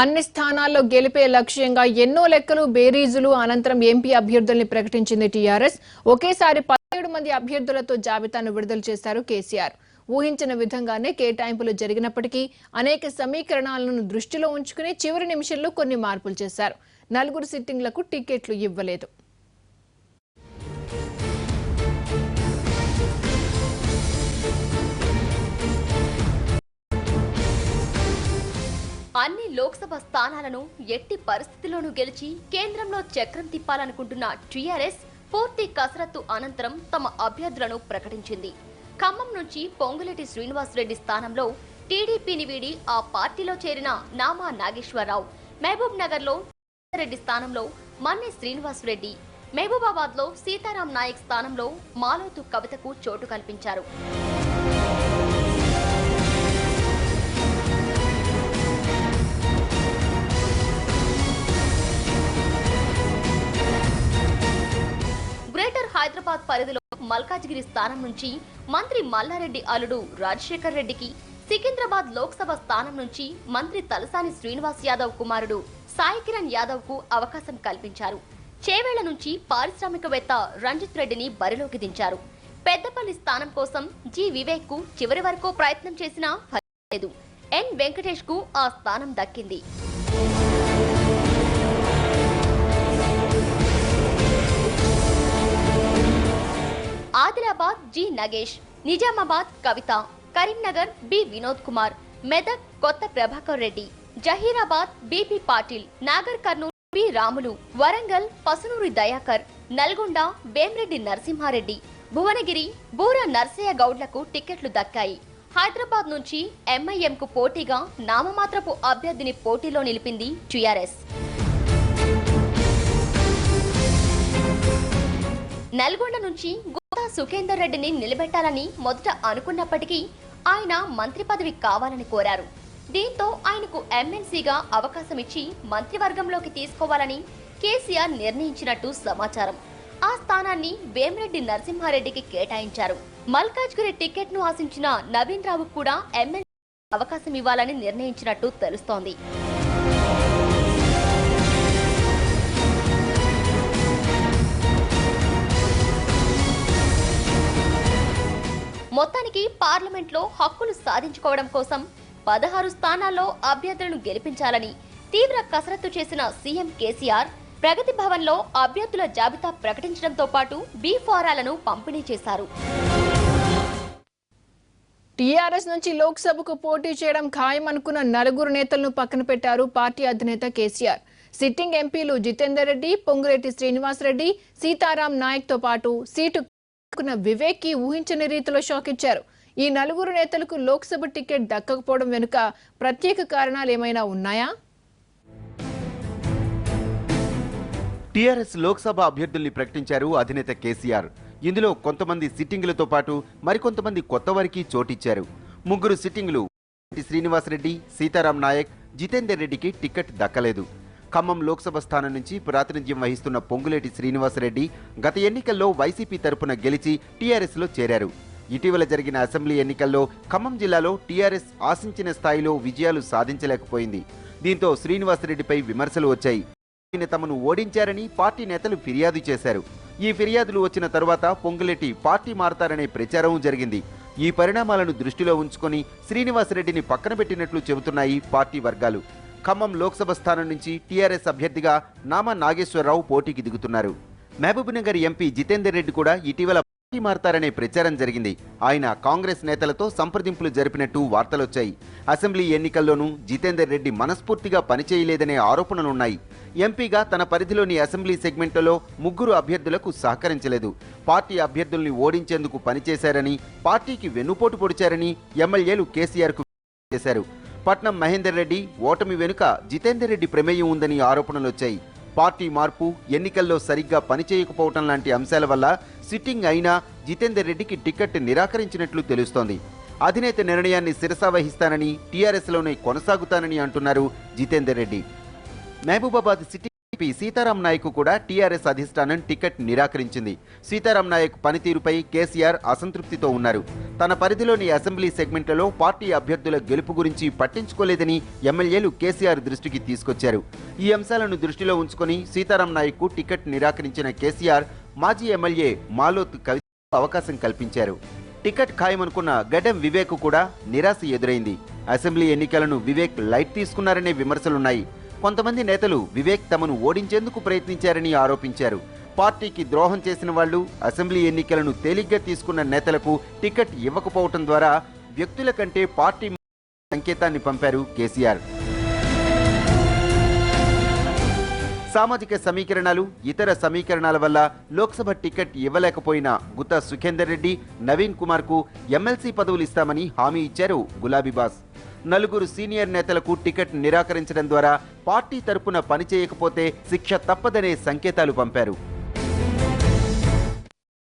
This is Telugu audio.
అన్ని స్థానాల్లో గెలిపే లక్ష్యంగా ఎన్నో లెక్కలు బేరీజులు అనంతరం ఎంపీ అభ్యర్థుల్ని ప్రకటించింది టీఆర్ఎస్. ఒకేసారి పదిహేడు మంది అభ్యర్థులతో జాబితాను విడుదల చేశారు కేసీఆర్. ఊహించిన విధంగానే కేటాయింపులు జరిగినప్పటికీ అనేక సమీకరణాలను దృష్టిలో ఉంచుకుని చివరి నిమిషంలో కొన్ని మార్పులు చేశారు. నలుగురు సిట్టింగ్లకు టికెట్లు ఇవ్వలేదు. లోక్సభ స్థానాలను ఎట్టి పరిస్థితిలోనూ గెలిచి కేంద్రంలో చక్రం తిప్పాలనుకుంటున్న టీఆర్ఎస్ పూర్తి కసరత్తు అనంతరం తమ అభ్యర్థులను ప్రకటించింది. ఖమ్మం నుంచి పొంగులేటి శ్రీనివాసరెడ్డి స్థానంలో టీడీపీని వీడి ఆ పార్టీలో చేరిన నామా నాగేశ్వరరావు. మహబూబ్ నగర్లో రెడ్డి స్థానంలో మన్నె శ్రీనివాసరెడ్డి. మహబూబాబాద్లో సీతారాం నాయక్ స్థానంలో మాలోతు కవితకు చోటు కల్పించారు. హైదరాబాద్ పరిధిలో మల్కాజ్గిరి స్థానం నుంచి మంత్రి మల్లారెడ్డి అల్లుడు రాజశేఖర్ రెడ్డికి సికింద్రాబాద్ లోక్సభ స్థానం నుంచి మంత్రి తలసాని శ్రీనివాస్ యాదవ్ కుమారుడు సాయి కిరణ్ యాదవ్కు అవకాశం కల్పించారు. చేవేళ్ళ నుంచి పారిశ్రామికవేత్త రంజిత్ రెడ్డిని బరిలోకి దించారు. పెద్దపల్లి స్థానం కోసం జి వివేక్కు చివరి వరకు ప్రయత్నం చేసినా ఫలితం లేదు. ఎన్ వెంకటేష్కు ఆ స్థానం దక్కింది. Adilabad G Nagesh Nizamabad Kavitha Karimnagar B Vinod Kumar Medak Kotha Prabhakar Reddy Zaheerabad BP Patil Nagarkurnool B Ramulu Warangal Pasunoori Dayakar Nalgonda Vemireddy Narasimhareddy Bhuvanagiri Boora Narsaiah గౌడ్లకు టికెట్లు దక్కాయి. హైదరాబాద్ నుంచి ఎంఐఎంకు పోటీగా నామమాత్రపు అభ్యర్థిని పోటీలో నిలిపింది టీఆర్ఎస్. నల్గొండ నుంచి గుత్తా సుఖేందర్ రెడ్డిని నిలబెట్టాలని మొదట అనుకున్నప్పటికీ ఆయన మంత్రి పదవి కావాలని కోరారు. దీంతో ఆయనకు ఎమ్మెల్సీగా అవకాశం ఇచ్చి మంత్రివర్గంలోకి తీసుకోవాలని కేసీఆర్ నిర్ణయించినట్టు సమాచారం. ఆ స్థానాన్ని వేమిరెడ్డి నరసింహారెడ్డికి కేటాయించారు. మల్కాజ్గిరి టికెట్ను ఆశించిన నవీన్ రావు కూడా ఎమ్మెల్యే అవకాశం ఇవ్వాలని నిర్ణయించినట్టు తెలుస్తోంది. మొత్తానికి పార్లమెంట్లో హక్కులు సాధించుకోవడం కోసం పదహారు స్థానాల్లో అభ్యర్థులను గెలిపించాలని తీవ్ర కసరత్తు చేసిన సీఎం కేసీఆర్ ప్రగతి భవన్లో అభ్యర్థుల జాబితా ప్రకటించడంతో పాటు బీ ఫారాలను పంపిణీ చేశారు. టీఆర్ఎస్ నుంచి లోక్సభకు పోటీ చేయడం ఖాయమనుకున్న నలుగురు నేతలను పక్కన పెట్టారు పార్టీ అధినేత కేసీఆర్. సిట్టింగ్ ఎంపీలు జితేందర్ రెడ్డి పొంగురెడ్డి శ్రీనివాసరెడ్డి సీతారాం నాయక్తో పాటు సీటు వివేక్కి ఊహించని రీతిలో షాక్ ఇచ్చారు. ఈ నలుగురు నేతలకు లోక్సభ టికెట్ దక్కకపోవడం వెనుక ప్రత్యేక కారణాలు ఏమైనా ఉన్నాయా? టీఆర్ఎస్ లోక్సభ అభ్యర్థుల్ని ప్రకటించారు అధినేత కేసీఆర్. ఇందులో కొంతమంది సిట్టింగులతో పాటు మరికొంతమంది కొత్త వారికి చోటిచ్చారు. ముగ్గురు సిట్టింగులు. శ్రీనివాసరెడ్డి సీతారాం నాయక్ జితేందర్ రెడ్డికి టికెట్ దక్కలేదు. ఖమ్మం లోక్సభ స్థానం నుంచి ప్రాతినిధ్యం వహిస్తున్న పొంగులేటి శ్రీనివాసరెడ్డి గత ఎన్నికల్లో వైసీపీ తరపున గెలిచి టీఆర్ఎస్లో చేరారు. ఇటీవల జరిగిన అసెంబ్లీ ఎన్నికల్లో ఖమ్మం జిల్లాలో టీఆర్ఎస్ ఆశించిన స్థాయిలో విజయాలు సాధించలేకపోయింది. దీంతో శ్రీనివాసరెడ్డిపై విమర్శలు వచ్చాయి. ఆయన తమను ఓడించారని పార్టీ నేతలు ఫిర్యాదు చేశారు. ఈ ఫిర్యాదులు వచ్చిన తరువాత పొంగులేటి పార్టీ మారతారనే ప్రచారం జరిగింది. ఈ పరిణామాలను దృష్టిలో ఉంచుకొని శ్రీనివాసరెడ్డిని పక్కన పెట్టినట్లు చెబుతున్నాయి పార్టీ వర్గాలు. ఖమ్మం లోక్సభ స్థానం నుంచి టీఆర్ఎస్ అభ్యర్థిగా నామా నాగేశ్వరరావు పోటీకి దిగుతున్నారు. మహబూబ్నగర్ ఎంపీ జితేందర్ రెడ్డి కూడా ఇటీవల పార్టీ మారతారనే ప్రచారం జరిగింది. ఆయన కాంగ్రెస్ నేతలతో సంప్రదింపులు జరిపినట్టు వార్తలొచ్చాయి. అసెంబ్లీ ఎన్నికల్లోనూ జితేందర్ రెడ్డి మనస్ఫూర్తిగా పనిచేయలేదనే ఆరోపణలున్నాయి. ఎంపీగా తన పరిధిలోని అసెంబ్లీ సెగ్మెంట్లలో ముగ్గురు అభ్యర్థులకు సహకరించలేదు. పార్టీ అభ్యర్థుల్ని ఓడించేందుకు పనిచేశారని పార్టీకి వెన్నుపోటు పొడిచారని ఎమ్మెల్యేలు కేసీఆర్కు చేశారు. పట్నం మహేందర్ రెడ్డి ఓటమి వెనుక జితేందర్ రెడ్డి ప్రమేయం ఉందని ఆరోపణలొచ్చాయి పార్టీ మార్పు ఎన్నికల్లో సరిగ్గా పనిచేయకపోవటం లాంటి అంశాల వల్ల సిట్టింగ్ అయినా జితేందర్ రెడ్డికి టికెట్ నిరాకరించినట్లు తెలుస్తోంది. అధినేత నిర్ణయాన్ని శిరసావహిస్తానని టీఆర్ఎస్లోనే కొనసాగుతానని అంటున్నారు జితేందర్ రెడ్డి. మహబూబాబాద్ సిటీ పి సీతారాం నాయక్ కూడా టీఆర్ఎస్ అధిష్టానం టికెట్ నిరాకరించింది. సీతారాం నాయక్ పనితీరుపై కేసీఆర్ అసంతృప్తితో ఉన్నారు. తన పరిధిలోని అసెంబ్లీ సెగ్మెంట్లలో పార్టీ అభ్యర్థుల గెలుపు గురించి పట్టించుకోలేదని ఎమ్మెల్యేలు కేసీఆర్ దృష్టికి తీసుకొచ్చారు. ఈ అంశాలను దృష్టిలో ఉంచుకొని సీతారాం నాయక్కు టికెట్ నిరాకరించిన కేసీఆర్ మాజీ ఎమ్మెల్యే మాలోత్ కవిత అవకాశం కల్పించారు. టికెట్ ఖాయమనుకున్న గడ్డం వివేక్ కూడా నిరాశ ఎదురైంది. అసెంబ్లీ ఎన్నికలను వివేక్ లైట్ తీసుకున్నారనే విమర్శలున్నాయి. కొంతమంది నేతలు వివేక్ తమను ఓడించేందుకు ప్రయత్నించారని ఆరోపించారు. పార్టీకి ద్రోహం చేసిన వాళ్ళు అసెంబ్లీ ఎన్నికలను తేలిగ్గా తీసుకున్న నేతలకు టికెట్ ఇవ్వకపోవటం ద్వారా వ్యక్తుల కంటే పార్టీ సంకేతాన్ని పంపారు కేసీఆర్. సామాజిక సమీకరణాలు ఇతర సమీకరణాల వల్ల లోక్సభ టికెట్ ఇవ్వలేకపోయిన గుత్తా సుఖేందర్ రెడ్డి నవీన్ కుమార్కు ఎమ్మెల్సీ పదవులు ఇస్తామని హామీ ఇచ్చారు గులాబీబాస్ నలుగురు సీనియర్ నేతలకు టికెట్ నిరాకరించడం ద్వారా పార్టీ తరపున పనిచేయకపోతే శిక్ష తప్పదనే సంకేతాలు పంపారు.